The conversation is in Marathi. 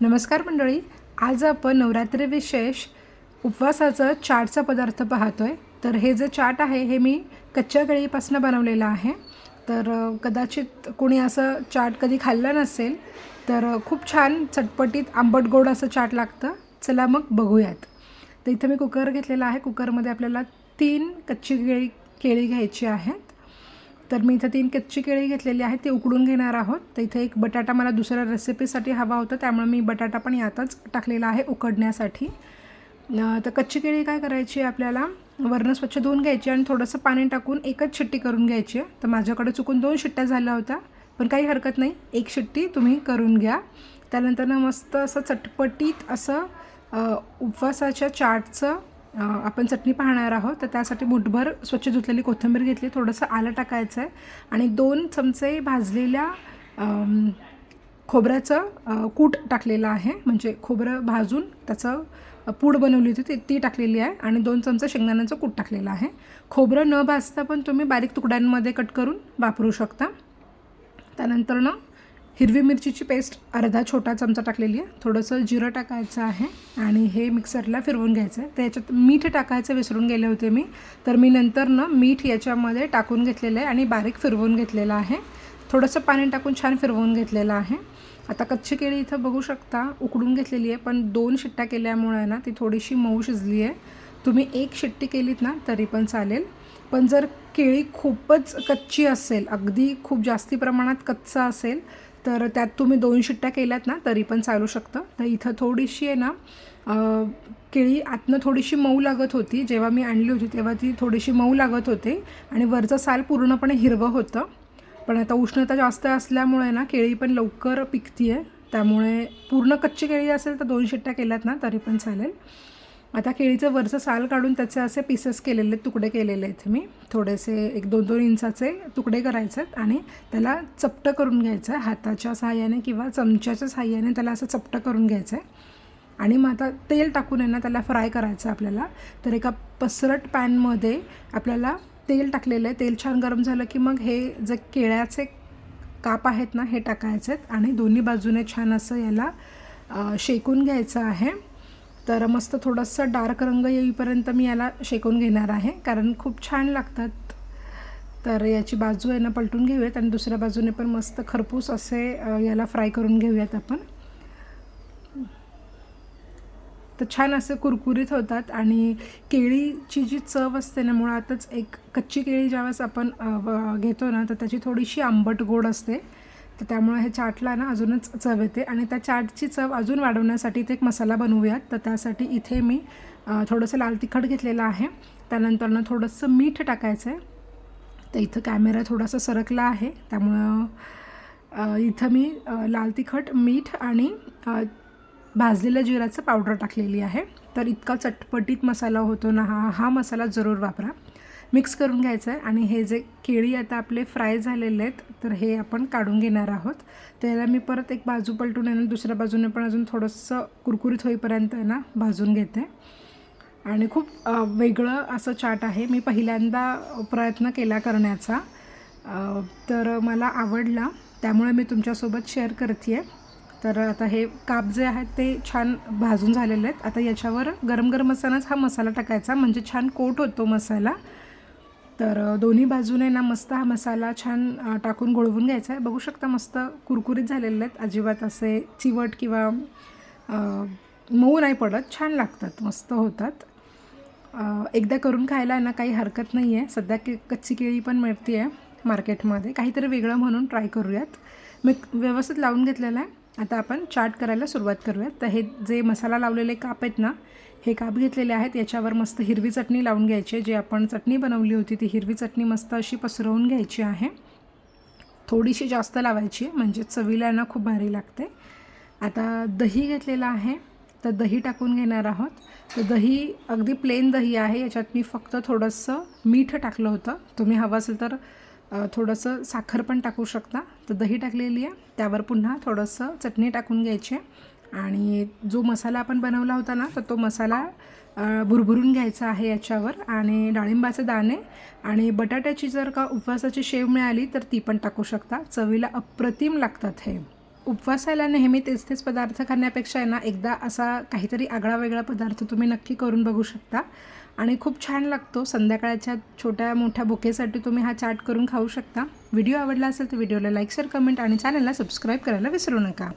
नमस्कार मंडळी आज आपण नवरात्री विशेष उपवासाचं चाटचा पदार्थ पाहतो आहे तर हे जे चाट आहे हे मी कच्च्या केळीपासून बनवलेलं आहे. तर कदाचित कोणी असं चाट कधी खाल्लं नसेल तर खूप छान चटपटीत आंबट गोड असं चाट लागतं. चला मग बघूयात. तर इथं मी कुकर घेतलेला आहे. कुकरमध्ये आपल्याला तीन कच्ची केळी केळी घ्यायची आहेत. तर मी इथं तीन कच्ची केळी घेतलेली आहेत ती उकडून घेणार आहोत. तर इथे एक बटाटा मला दुसऱ्या रेसिपीसाठी हवा होता त्यामुळे मी बटाटा पण यातच टाकलेला आहे उकडण्यासाठी. तर कच्ची केळी काय करायची आहे आपल्याला? वरणं स्वच्छ धुवून घ्यायची आणि थोडंसं पाणी टाकून एकच शिट्टी करून घ्यायची आहे. तर माझ्याकडे चुकून दोन शिट्ट्या झाल्या होत्या पण काही हरकत नाही. एक शिट्टी तुम्ही करून घ्या. त्यानंतर ना मस्त असं चटपटीत असं उपवासाच्या चाटचं आपण चटणी पाहणार आहोत तर त्यासाठी मुठभर स्वच्छ धुतलेली कोथिंबीर घेतली थोडंसं आलं टाकायचं आहे. आणि दोन चमचे भाजलेल्या खोबऱ्याचं कूट टाकलेलं आहे. म्हणजे खोबरं भाजून त्याचं पूड बनवली होती ती ती टाकलेली आहे. आणि दोन चमचे शेंगदाण्याचं कूट टाकलेलं आहे. खोबरं न भाजता पण तुम्ही बारीक तुकड्यांमध्ये कट करून वापरू शकता. त्यानंतर ना हिरवी मिरचीची पेस्ट अर्धा छोटा चमचा टाकलेली आहे. थोडंसं जिरं टाकायचं आहे आणि हे मिक्सरला फिरवून घ्यायचं आहे. त्याच्यात मीठ टाकायचं विसरून गेले होते मी. तर मी नंतर ना मीठ याच्यामध्ये टाकून घेतलेलं आहे आणि बारीक फिरवून घेतलेलं आहे. थोडंसं पाणी टाकून छान फिरवून घेतलेलं आहे. आता कच्ची केळी इथं बघू शकता उकडून घेतलेली आहे पण दोन शिट्ट्या केल्यामुळे ना ती थोडीशी मऊ शिजली आहे. तुम्ही एक शिट्टी केलीत ना तरी पण चालेल. पण जर केळी खूपच कच्ची असेल अगदी खूप जास्ती प्रमाणात कच्चा असेल तर त्यात तुम्ही दोन शिट्ट्या केल्यात ना तरी पण चालू शकतं. तर इथं थोडीशी आहे ना केळी आतनं थोडीशी मऊ लागत होती. जेव्हा मी आणली होती तेव्हा ती थोडीशी मऊ लागत होते आणि वरचं साल पूर्णपणे हिरवं होतं. पण आता उष्णता जास्त असल्यामुळे ना केळी पण लवकर पिकती आहे त्यामुळे पूर्ण कच्ची केळी असेल तर दोन शिट्ट्या केल्यात ना तरी पण चालेल. आता केळीचं वरचं साल काढून त्याचे असे पीसेस केलेले तुकडे केलेले आहेत मी. थोडेसे एक दोन दोन इंचाचे तुकडे करायचे आहेत आणि त्याला चपटं करून घ्यायचं आहे. हाताच्या सहाय्याने किंवा चमच्याच्या सहाय्याने त्याला असं चपटं करून घ्यायचं आहे. आणि मग आता तेल टाकून आहे ना त्याला फ्राय करायचं आहे आपल्याला. तर एका पसरट पॅनमध्ये आपल्याला तेल टाकलेलं आहे. तेल छान गरम झालं की मग हे जे केळ्याचे काप आहेत ना हे टाकायचे आहेत. आणि दोन्ही बाजूने छान असं याला शेकून घ्यायचं आहे. तर मस्त थोडंसं डार्क रंग येईपर्यंत मी याला शेकून घेणार आहे कारण खूप छान लागतात. तर याची बाजू आहे ना पलटून घेऊयात आणि दुसऱ्या बाजूने पण मस्त खरपूस असे याला फ्राय करून घेऊयात आपण. तर छान असे कुरकुरीत होतात आणि केळीची जी चव असते ना मुळातच एक कच्ची केळी ज्यावेळेस आपण घेतो ना तर त्याची थोडीशी आंबट गोड असते. तर त्यामुळे हे चाटला ना अजूनच चव येते. आणि त्या चाटची चव अजून वाढवण्यासाठी इथे एक मसाला बनवूयात. तर त्यासाठी इथे मी थोडंसं लाल तिखट घेतलेलं आहे. त्यानंतर ना थोडंसं मीठ टाकायचं आहे तर इथं कॅमेरा थोडासा सरकला आहे. त्यामुळं इथं मी लाल तिखट मीठ आणि भाजलेल्या जिराचं पावडर टाकलेली आहे. तर इतका चटपटीत मसाला होतो ना हा हा मसाला जरूर वापरा. मिक्स करून घ्यायचं आहे. आणि हे जे केळी आता आपले फ्राय झालेले आहेत तर हे आपण काढून घेणार आहोत. त्याला मी परत एक बाजू पलटून आहे ना दुसऱ्या बाजूने पण अजून थोडंसं कुरकुरीत होईपर्यंत आहे ना भाजून घेते. आणि खूप वेगळं असं चाट आहे. मी पहिल्यांदा प्रयत्न केला करण्याचा. तर मला आवडला. त्यामुळे मी तुमच्यासोबत शेअर करते आहे तर आता हे काप जे आहेत ते छान भाजून झालेले आहेत. आता याच्यावर गरम गरम असतानाच हा मसाला टाकायचा. म्हणजे छान कोट होतो मसाला. तर दोन्ही बाजूने ना मस्त हा मसाला छान टाकून गोळवून घ्यायचा आहे. बघू शकता मस्त कुरकुरीत झालेले आहेत. अजिबात असे चिवट किंवा मऊ नाही पडत. छान लागतात. मस्त होतात. एकदा करून खायला ना काही हरकत नाही आहे. सध्या के कच्ची केळी पण मिळते आहे मार्केटमध्ये. काहीतरी वेगळं म्हणून ट्राय करूयात. मी व्यवस्थित लावून घेतलेलं आहे. आता आपण चाट करायला सुरुवात करूयात. तर हे जे मसाला लावलेले काप आहेत ना हे काप घेतलेले आहेत. याच्यावर मस्त हिरवी चटणी लावून घ्यायची. आहे जी आपण चटणी बनवली होती ती हिरवी चटणी मस्त अशी पसरवून घ्यायची आहे. थोडीशी जास्त लावायची आहे म्हणजे चवीला ना खूप भारी लागते. आता दही घेतलेलं आहे. तर दही टाकून घेणार आहोत. तर दही अगदी प्लेन दही आहे. याच्यात मी फक्त थोडंसं मीठ टाकलं होतं. तुम्ही हवं असेल तर थोडंसं साखर पण टाकू शकता. तर दही टाकलेली आहे. त्यावर पुन्हा थोडंसं चटणी टाकून घ्यायची. आहे आणि जो मसाला आपण बनवला होता ना तर तो मसाला भुरभुरून घ्यायचा आहे याच्यावर आणि डाळिंबाचे दाणे आणि बटाट्याची जर का उपवासाची शेव मिळाली तर ती पण टाकू शकता. चवीला अप्रतिम लागतात हे. उपवासाला नेहमी तेच तेच पदार्थ खाण्यापेक्षा आहे ना एकदा असा काहीतरी आगळा वेगळा पदार्थ तुम्ही नक्की करून बघू शकता. आणि खूप छान लागतो. संध्याकाळच्या छोट्या मोठ्या बुकेसाठी तुम्ही हा चाट करून खाऊ शकता. व्हिडिओ आवडला असेल तर व्हिडिओला लाईक शेअर कमेंट आणि चॅनलला सबस्क्राईब करायला विसरू नका.